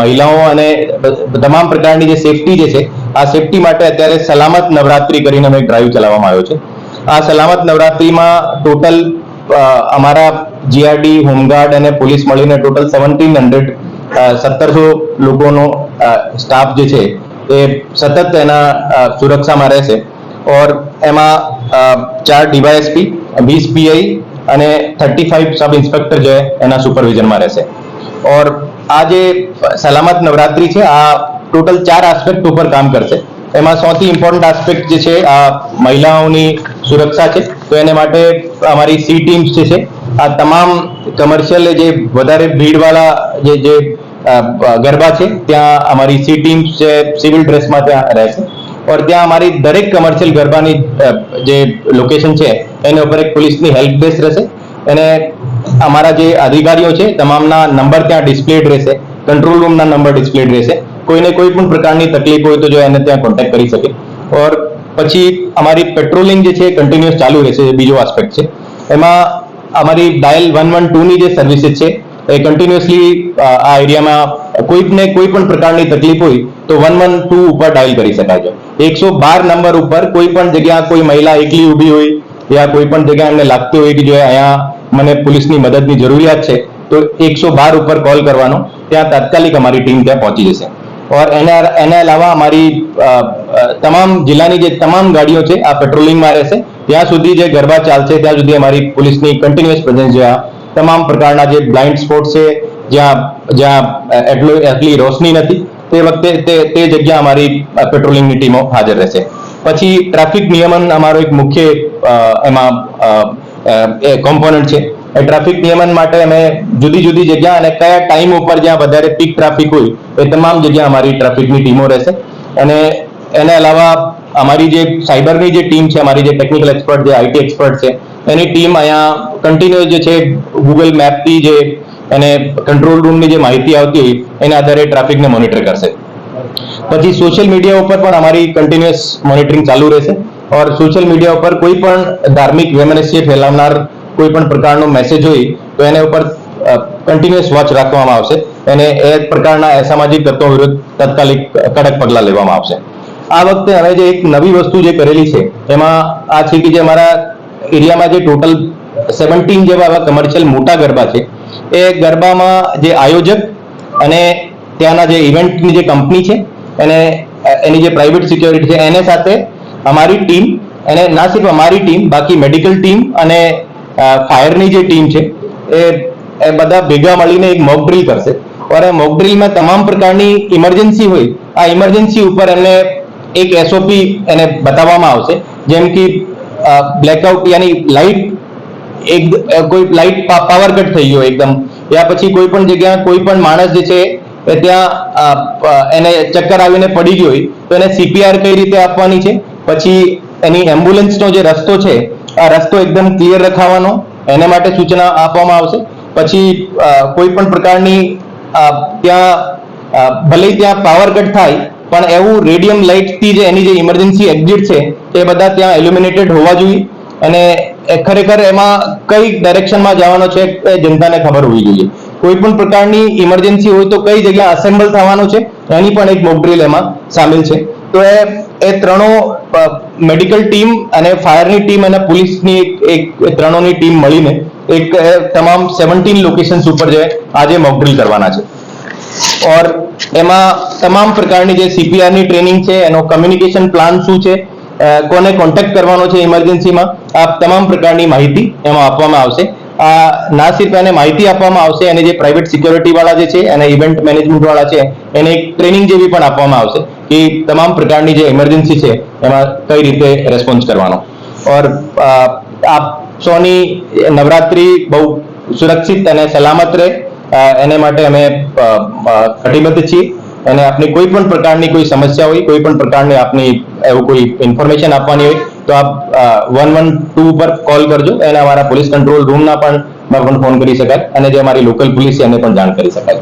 મહિલાઓ અને તમામ પ્રકારની જે સેફટી જે છે, આ સેફટી માટે અત્યારે સલામત નવરાત્રી કરીને અમે ડ્રાઈવ ચલાવવામાં આવ્યો છે. આ સલામત નવરાત્રીમાં ટોટલ અમારા જીઆરડી હોમગાર્ડ અને પોલીસ મળીને ટોટલ સેવન્ટીન હંડ્રેડ સત્તરસો લોકોનો સ્ટાફ જે છે, એ સતત એના સુરક્ષામાં રહેશે. ઓર એમાં ચાર ડીવાયએસપી વીસ પીઆઈ અને થર્ટી ફાઈવ સબ ઇન્સ્પેક્ટર જે એના સુપરવિઝનમાં રહેશે. ઓર આ જે સલામત નવરાત્રી છે, આ ટોટલ ચાર આસ્પેક્ટ ઉપર કામ કરશે. એમાં સૌથી ઇમ્પોર્ટન્ટ આસ્પેક્ટ જે છે, આ મહિલાઓની સુરક્ષા છે. તો એને માટે અમારી સી ટીમ્સ જે છે, આ તમામ કમર્શિયલ જે વધારે ભીડવાળા જે જે ગરબા છે, ત્યાં અમારી સી ટીમ્સ છે સિવિલ ડ્રેસમાં ત્યાં રહેશે ઓર ત્યાં અમારી દરેક કમર્શિયલ ગરબાની જે લોકેશન છે, એના ઉપર એક પોલીસની હેલ્પ ડેસ્ક રહેશે. અને અમારા જે અધિકારીઓ છે, તમામના નંબર ત્યાં ડિસ્પ્લેડ રહેશે કંટ્રોલ રૂમના નંબર ડિસ્પ્લેડ રહેશે. કોઈને કોઈ પણ પ્રકારની તકલીફ હોય તો જો એને ત્યાં કોન્ટેક્ટ કરી શકે. ઓર પછી અમારી પેટ્રોલિંગ જે છે કન્ટિન્યુઅસ ચાલુ રહેશે બીજો આસ્પેક્ટ છે. એમાં અમારી ડાયલ વન વન ટુની જે સર્વિસીસ છે, એ કન્ટિન્યુઅસલી આ એરિયામાં કોઈને કોઈ પણ પ્રકારની તકલીફ હોય તો વન વન ટુ ઉપર ડાયલ કરી શકાય છે. એકસો બાર નંબર ઉપર કોઈ પણ જગ્યા કોઈ મહિલા એકલી ઊભી હોય, યા કોઈ પણ જગ્યા એમને લાગતું હોય કે જો અહીંયા મને પોલીસની મદદની જરૂરિયાત છે તો એકસો બાર ઉપર કોલ કરવાનો. ત્યાં તાત્કાલિક અમારી ટીમ ત્યાં પહોંચી જશે. ઓર એના એના અલાવા અમારી તમામ જિલ્લાની જે તમામ ગાડીઓ છે આ પેટ્રોલિંગમાં રહેશે. ત્યાં સુધી જે ગરબા ચાલશે ત્યાં સુધી અમારી પોલીસની કન્ટિન્યુઅસ પ્રેઝન્સ જ્યાં તમામ પ્રકારના જે બ્લાઇન્ડ સ્પોટ છે જ્યાં જ્યાં એટલો એટલી રોશની નથી તે વખતે તે તે જગ્યા અમારી પેટ્રોલિંગની ટીમો હાજર રહેશે. પછી ટ્રાફિક નિયમન અમારો એક મુખ્ય અ, એમાં કોમ્પોનન્ટ છે. એ ટ્રાફિક નિયમન માટે અમે જુદી જુદી જગ્યા અને કયા ટાઈમ ઉપર જ્યાં વધારે પીક ટ્રાફિક હોય, એ તમામ જગ્યા અમારી ટ્રાફિકની ટીમો રહેશે. અને એના અલાવા અમારી જે સાયબરની જે ટીમ છે, અમારી જે ટેકનિકલ એક્સપર્ટ જે આઈટી એક્સપર્ટ છે, એની ટીમ અહીંયા કન્ટિન્યુઅસ જે છે ગૂગલ મેપથી જે એને કંટ્રોલ રૂમની જે માહિતી આવતી હોય, એના આધારે ટ્રાફિકને મોનિટર કરશે. પછી સોશિયલ મીડિયા ઉપર પણ અમારી કન્ટિન્યુઅસ મોનિટરિંગ ચાલુ રહેશે. ઓર સોશિયલ મીડિયા ઉપર કોઈ પણ ધાર્મિક વેમનસ્ય ફેલાવનાર કોઈ પણ પ્રકારનો મેસેજ હોય તો એને ઉપર કન્ટિન્યુઅસ વોચ રાખવામાં આવશે અને એ પ્રકારના અસામાજિક તત્વો વિરુદ્ધ તાત્કાલિક કડક પગલાં લેવામાં આવશે આ વખતે હવે જે એક નવી વસ્તુ જે કરેલી છે એમાં આ છે કે જે અમારા એરિયામાં જે ટોટલ સેવન્ટીન જેવા એવા કમર્શિયલ મોટા ગરબા છે, એ ગરબામાં જે આયોજક અને ત્યાંના જે ઇવેન્ટની જે કંપની છે, એને એની જે પ્રાઇવેટ સિક્યોરિટી છે, એને સાથે અમારી ટીમ અને ના સિર્ફ અમારી ટીમ, બાકી મેડિકલ ટીમ અને ફાયરની જે ટીમ છે, એ એ બધા ભેગા મળીને એક મોક ડ્રીલ કરશે. और એ મોક ડ્રીલમાં તમામ પ્રકારની ઇમરજન્સી હોય, આ ઇમરજન્સી ઉપર એમને એક એસઓપી એને બતાવવામાં આવશે. જેમ કે બ્લેકઆઉટ યાની લાઇટ એક કોઈ લાઇટ પાવર કટ થઈ ગયો એકદમ. યા પછી કોઈ પણ જગ્યા કોઈ પણ માણસ જે છે, એ ત્યાં એને ચક્કર આવીને પડી ગયો હોય, તો એને સીપીઆર કઈ રીતે આપવાની છે? પછી એની એમ્બ્યુલન્સનો જે રસ્તો છે, આ રસ્તો એકદમ ક્લિયર રખાવાનો, એને માટે સૂચના આપવામાં આવશે. પછી કોઈ પણ પ્રકારની ત્યાં ભલે ત્યાં પાવર કટ થાય, પણ એવું રેડિયમ લાઇટથી જે એની જે ઇમરજન્સી એક્ઝિટ છે, એ બધા ત્યાં એલ્યુમિનેટેડ હોવા જોઈએ. અને ખરેખર એમાં કઈ ડાયરેક્શનમાં જવાનો છે, એ જનતાને ખબર હોવી જોઈએ. કોઈ પણ પ્રકારની ઇમરજન્સી હોય તો કઈ જગ્યા અસેમ્બલ થવાનું છે, એની પણ એક મોક એમાં સામેલ છે. તો એ એ ત્રણો મેડિકલ ટીમ અને ફાયરની ટીમ અને પોલીસની એક ત્રણોની ટીમ મળીને એક તમામ સેવન્ટીન લોકેશન્સ ઉપર જે આજે મોકડ્રીલ કરવાના છે. ઓર એમાં તમામ પ્રકારની જે સીપીઆરની ટ્રેનિંગ છે, એનો કમ્યુનિકેશન પ્લાન શું છે કોને કોન્ટેક્ટ કરવાનો છે ઇમરજન્સીમાં આ તમામ પ્રકારની માહિતી એમાં આપવામાં આવશે. આ ના સિર્ફ એને માહિતી આપવામાં આવશે અને જે પ્રાઇવેટ સિક્યોરિટી વાળા જે છે અને ઇવેન્ટ મેનેજમેન્ટ વાળા છે, એને એક ટ્રેનિંગ જેવી પણ આપવામાં આવશે. કે તમામ પ્રકારની જે ઇમરજન્સી છે, એમાં કઈ રીતે રેસ્પોન્સ કરવાનો. ઓર આપ સૌની નવરાત્રી બહુ સુરક્ષિત અને સલામત રહે એને માટે અમે કટિબદ્ધ છીએ. અને આપની કોઈ પણ પ્રકારની કોઈ સમસ્યા હોય, કોઈ પણ પ્રકારની આપની એવું કોઈ ઇન્ફોર્મેશન આપવાની હોય, તો આપ વન વન ટુ પર કોલ કરજો. અને અમારા પોલીસ કંટ્રોલ રૂમના પણ પણ ફોન કરી શકાય. અને જે અમારી લોકલ પોલીસ છે, એને પણ જાણ કરી શકાય.